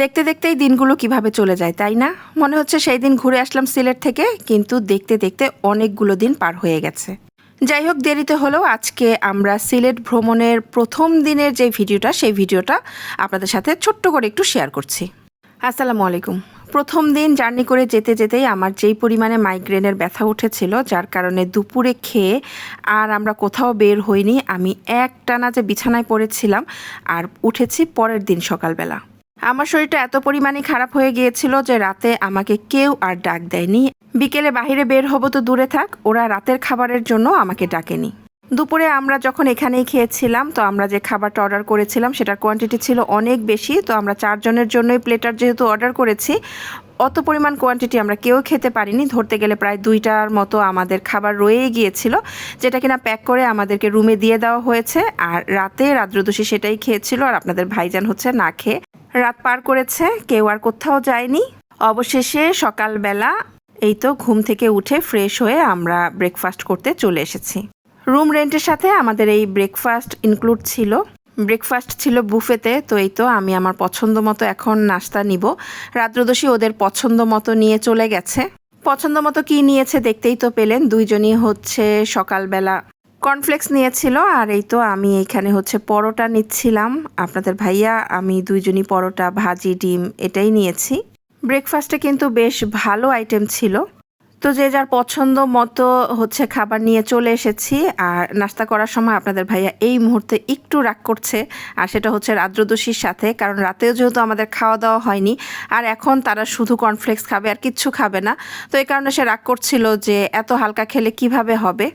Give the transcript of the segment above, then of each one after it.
দেখতে দেখতেই দিনগুলো কীভাবে চলে যায়, তাই না? মনে হচ্ছে সেই দিন ঘুরে আসলাম সিলেট থেকে, কিন্তু দেখতে দেখতে অনেকগুলো দিন পার হয়ে গেছে। যাই হোক, দেরিতে হলেও আজকে আমরা সিলেট ভ্রমণের প্রথম দিনের যে ভিডিওটা, সেই ভিডিওটা আপনাদের সাথে ছোট্ট করে একটু শেয়ার করছি। আসসালামু আলাইকুম। প্রথম দিন জার্নি করে যেতে যেতেই আমার যেই পরিমাণে মাইগ্রেনের ব্যথা উঠেছিল, যার কারণে দুপুরে খেয়ে আর আমরা কোথাও বের হইনি, আমি এক টানা যে বিছানায় পড়েছিলাম আর উঠেছি পরের দিন সকালবেলা। আমার শরীরটা এত পরিমাণে খারাপ হয়ে গিয়েছিল যে রাতে আমাকে কেউ আর ডাক দেয়নি। বিকেলে বাহিরে বের হব তো দূরে থাক, ওরা রাতের খাবারের জন্য আমাকে ডাকেনি। দুপুরে আমরা যখন এখানেই খেয়েছিলাম, তো আমরা যে খাবারটা অর্ডার করেছিলাম, সেটার কোয়ান্টিটি ছিল অনেক বেশি, তো আমরা চারজনের জন্যই প্লেটার যেহেতু অর্ডার করেছি অত পরিমাণ কোয়ান্টিটি আমরা কেউ খেতে পারিনি। ধরতে গেলে প্রায় দুইটার মতো আমাদের খাবার রয়েই গিয়েছিল, যেটা কিনা প্যাক করে আমাদেরকে রুমে দিয়ে দেওয়া হয়েছে। আর রাতে রাদ্রদোষী সেটাই খেয়েছিল আর আপনাদের ভাইজান হচ্ছে না খেয়ে রাত পার করেছে, কেউ আর কোথাও যায়নি। অবশেষে সকালবেলা এই তো ঘুম থেকে উঠে ফ্রেশ হয়ে আমরা ব্রেকফাস্ট করতে চলে এসেছি। রুম রেন্টের সাথে আমাদের এই ব্রেকফাস্ট ইনক্লুড ছিল। ব্রেকফাস্ট ছিল বুফেতে তো এই তো আমি আমার পছন্দ মতো এখন নাস্তা নিব। রাত্রদোষী ওদের পছন্দ মতো নিয়ে চলে গেছে। পছন্দ মতো কী নিয়েছে দেখতেই তো পেলেন, দুইজনই হচ্ছে সকালবেলা কর্নফ্লেক্স নিয়েছিল, আর এই তো আমি এইখানে হচ্ছে পরোটা নিচ্ছিলাম। আপনাদের ভাইয়া, আমি দুইজনই পরোটা, ভাজি, ডিম, এটাই নিয়েছি। ব্রেকফাস্টে কিন্তু বেশ ভালো আইটেম ছিল। তো যে যার পছন্দ মতো হচ্ছে খাবার নিয়ে চলে এসেছি, আর নাস্তা করার সময় আপনাদের ভাইয়া এই মুহূর্তে একটু রাগ করছে, আর সেটা হচ্ছে রাদ্রদোষীর সাথে, কারণ রাতেও যেহেতু আমাদের খাওয়া দাওয়া হয়নি, আর এখন তারা শুধু কর্নফ্লেক্স খাবে আর কিচ্ছু খাবে না। তো এই কারণে সে রাগ করছিল যে এত হালকা খেলে কীভাবে হবে?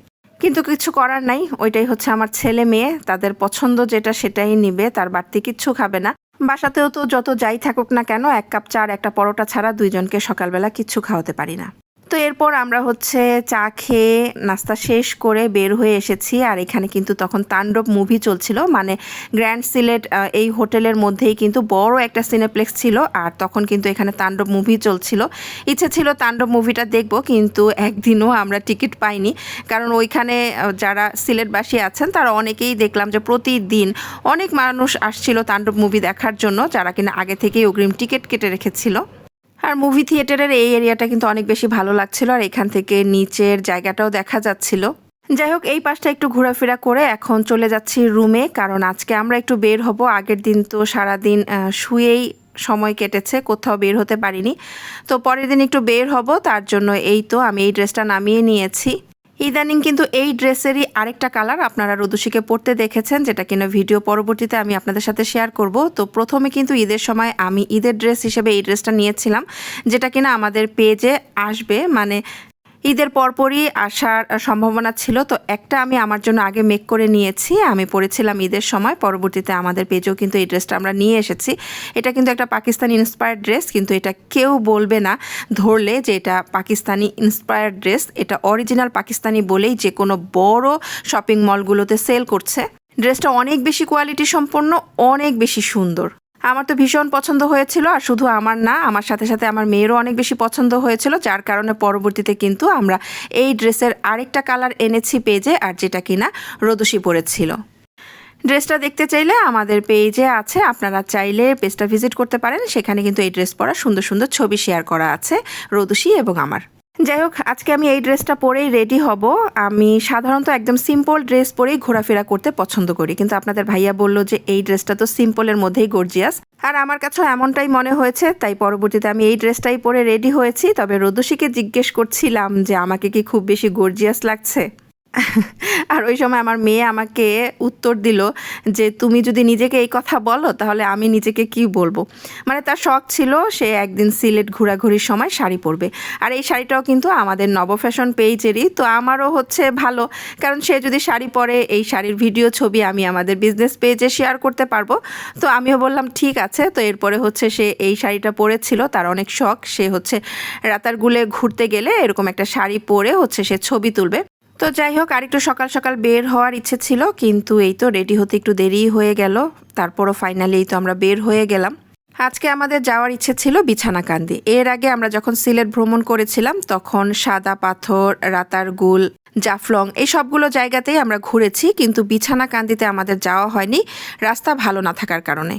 কিন্তু কিছু করার নাই, ওইটাই হচ্ছে আমার ছেলে মেয়ে, তাদের পছন্দ যেটা সেটাই নিবে, তার বাড়তি কিচ্ছু খাবে না। বাসাতেও তো যত যাই থাকুক না কেন, এক কাপ চা আর একটা পরোটা ছাড়া দুইজনকে সকালবেলা কিচ্ছু খাওয়াতে পারি না। তো এরপর আমরা হচ্ছে চা খেয়ে নাস্তা শেষ করে বের হয়ে এসেছি। আর এখানে কিন্তু তখন তাণ্ডব মুভি চলছিল। মানে গ্র্যান্ড সিলেট এই হোটেলের মধ্যেই কিন্তু বড় একটা সিনেপ্লেক্স ছিল। আর তখন কিন্তু এখানে তাণ্ডব মুভি চলছিল। ইচ্ছে ছিল তাণ্ডব মুভিটা দেখব, কিন্তু একদিনও আমরা টিকিট পাইনি। কারণ ওইখানে যারা সিলেটবাসী আছেন, তারা অনেকেই দেখলাম যে প্রতিদিন অনেক মানুষ আসছিল তাণ্ডব মুভি দেখার জন্য, যারা কিনা আগে থেকেই অগ্রিম টিকিট কেটে রেখেছিল। আর মুভি থিয়েটারের এই এরিয়াটা কিন্তু অনেক বেশি ভালো লাগছিল আর এখান থেকে নিচের জায়গাটাও দেখা যাচ্ছিল। যাই হোক, এই পাশটা একটু ঘোরাফেরা করে এখন চলে যাচ্ছি রুমে কারণ আজকে আমরা একটু বের হব। আগের দিন তো সারাদিন শুয়েই সময় কেটেছে, কোথাও বের হতে পারিনি। তো পরের দিন একটু বের হব, তার জন্য এই তো আমি এই ড্রেসটা নামিয়ে নিয়েছি। ইদানিং কিন্তু এই ড্রেসেরই আরেকটা কালার আপনারা রুদুশিকে পরতে দেখেছেন, যেটা কিনা ভিডিও পরবর্তীতে আমি আপনাদের সাথে শেয়ার করব। তো প্রথমে কিন্তু ঈদের সময় আমি ঈদের ড্রেস হিসেবে এই ড্রেসটা নিয়েছিলাম, যেটা কিনা আমাদের পেজে আসবে। মানে ঈদের পরপরই আসার সম্ভাবনা ছিল। তো একটা আমি আমার জন্য আগে মেক করে নিয়েছি। আমি পরেছিলাম ঈদের সময়। পরবর্তীতে আমাদের পেজেও কিন্তু এই ড্রেসটা আমরা নিয়ে এসেছি। এটা কিন্তু একটা পাকিস্তানি ইন্সপায়ার্ড ড্রেস কিন্তু এটা কেউ বলবে না ধরলে যে এটা পাকিস্তানি ইন্সপায়ার্ড ড্রেস এটা অরিজিনাল পাকিস্তানি বলেই যে কোনো বড় শপিং মলগুলোতে সেল করছে। ড্রেসটা অনেক বেশি কোয়ালিটি সম্পন্ন, অনেক বেশি সুন্দর। আমার তো ভীষণ পছন্দ হয়েছিল আর শুধু আমার না, আমার সাথে সাথে আমার মেয়েরও অনেক বেশি পছন্দ হয়েছিল, যার কারণে পরবর্তীতে কিন্তু আমরা এই ড্রেসের আরেকটা কালার এনেছি পেজে আর যেটা কিনা রোদসি পরেছিল। ড্রেসটা দেখতে চাইলে আমাদের পেজে আছে, আপনারা চাইলে পেজটা ভিজিট করতে পারেন, সেখানে কিন্তু এই ড্রেস পরা সুন্দর সুন্দর ছবি শেয়ার করা আছে রোদসি এবং আমার। যাই হোক আজকে আমি এই ড্রেসটা পরেই রেডি হব। আমি সাধারণত একদম সিম্পল ড্রেস পরেই ঘোরাফেরা করতে পছন্দ করি। কিন্তু আপনাদের ভাইয়া বলল যে এই ড্রেসটা তো সিম্পলের মধ্যেই গর্জিয়াস আর আমার কাছেও এমনটাই মনে হয়েছে, তাই পরবর্তীতে আমি এই ড্রেসটাই পরে রেডি হয়েছি। তবে রোদসিকে জিজ্ঞেস করছিলাম যে আমাকে কি খুব বেশি গর্জিয়াস লাগছে? আর ওই সময় আমার মেয়ে আমাকে উত্তর দিল যে, তুমি যদি নিজেকে এই কথা বলো, তাহলে আমি নিজেকে কি বলব? মানে তার শখ ছিল, সে একদিন সিলেট ঘোরাঘুরির সময় শাড়ি পরবে। আর এই শাড়িটাও কিন্তু আমাদের নব ফ্যাশন পেজেরই তো আমারও হচ্ছে ভালো। কারণ সে যদি শাড়ি পরে, এই শাড়ির ভিডিও, ছবি আমি আমাদের বিজনেস পেজে শেয়ার করতে পারব। তো আমিও বললাম, ঠিক আছে। তো এরপরে হচ্ছে সে এই শাড়িটা পরেছিল, তার অনেক শখ। সে হচ্ছে রাতারগুলে ঘুরতে গেলে এরকম একটা শাড়ি পরে হচ্ছে সে ছবি তুলবে। তো যাই হোক, আরেকটু সকাল সকাল বের হওয়ার ইচ্ছে ছিল, কিন্তু এই তো রেডি হতে একটু দেরি হয়ে গেল। তারপরও ফাইনালি এই তো আমরা বের হয়ে গেলাম। আজকে আমাদের যাওয়ার ইচ্ছে ছিল বিছানাকান্দি। এর আগে আমরা যখন সিলেট ভ্রমণ করেছিলাম, তখন সাদা পাথর রাতারগুল জাফলং, এই সবগুলো জায়গাতেই আমরা ঘুরেছি, কিন্তু বিছানাকান্দিতে আমাদের যাওয়া হয়নি, রাস্তা ভালো না থাকার কারণে।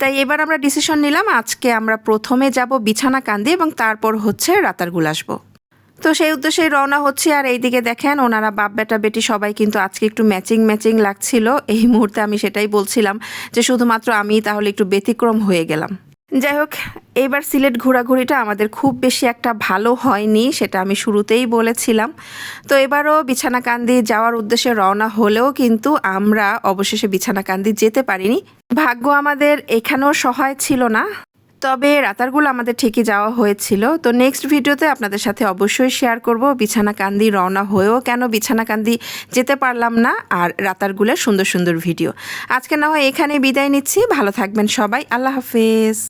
তাই এবার আমরা ডিসিশন নিলাম, আজকে আমরা প্রথমে যাব বিছানা কান্দি এবং তারপর হচ্ছে রাতারগুল আসব। তো সেই উদ্দেশ্যে রওনা হচ্ছে। আর এইদিকে দেখেন, ওনারা বাপ বেটা বেটি সবাই কিন্তু আজকে একটু ম্যাচিং ম্যাচিং লাগছিল। এই মুহূর্তে আমি সেটাই বলছিলাম যে শুধুমাত্র আমি তাহলে একটু ব্যতিক্রম হয়ে গেলাম। যাই হোক এইবার সিলেট ঘোরাঘুরিটা আমাদের খুব বেশি একটা ভালো হয়নি, সেটা আমি শুরুতেই বলেছিলাম। তো এবারও বিছানাকান্দি যাওয়ার উদ্দেশ্যে রওনা হলেও কিন্তু আমরা অবশেষে বিছানাকান্দি যেতে পারিনি। ভাগ্য আমাদের এখানেও সহায় ছিল না। তবে রাতারগুলো আমাদের ঠিকই যাওয়া হয়েছিল। তো নেক্সট ভিডিওতে আপনাদের সাথে অবশ্যই শেয়ার করব। বিছানাকান্দি রওনা হয়েও কেন বিছানাকান্দি যেতে পারলাম না আর রাতারগুলের সুন্দর সুন্দর ভিডিও আজকে না হয় এখানে বিদায় নিচ্ছি। ভালো থাকবেন সবাই। আল্লাহ হাফেজ।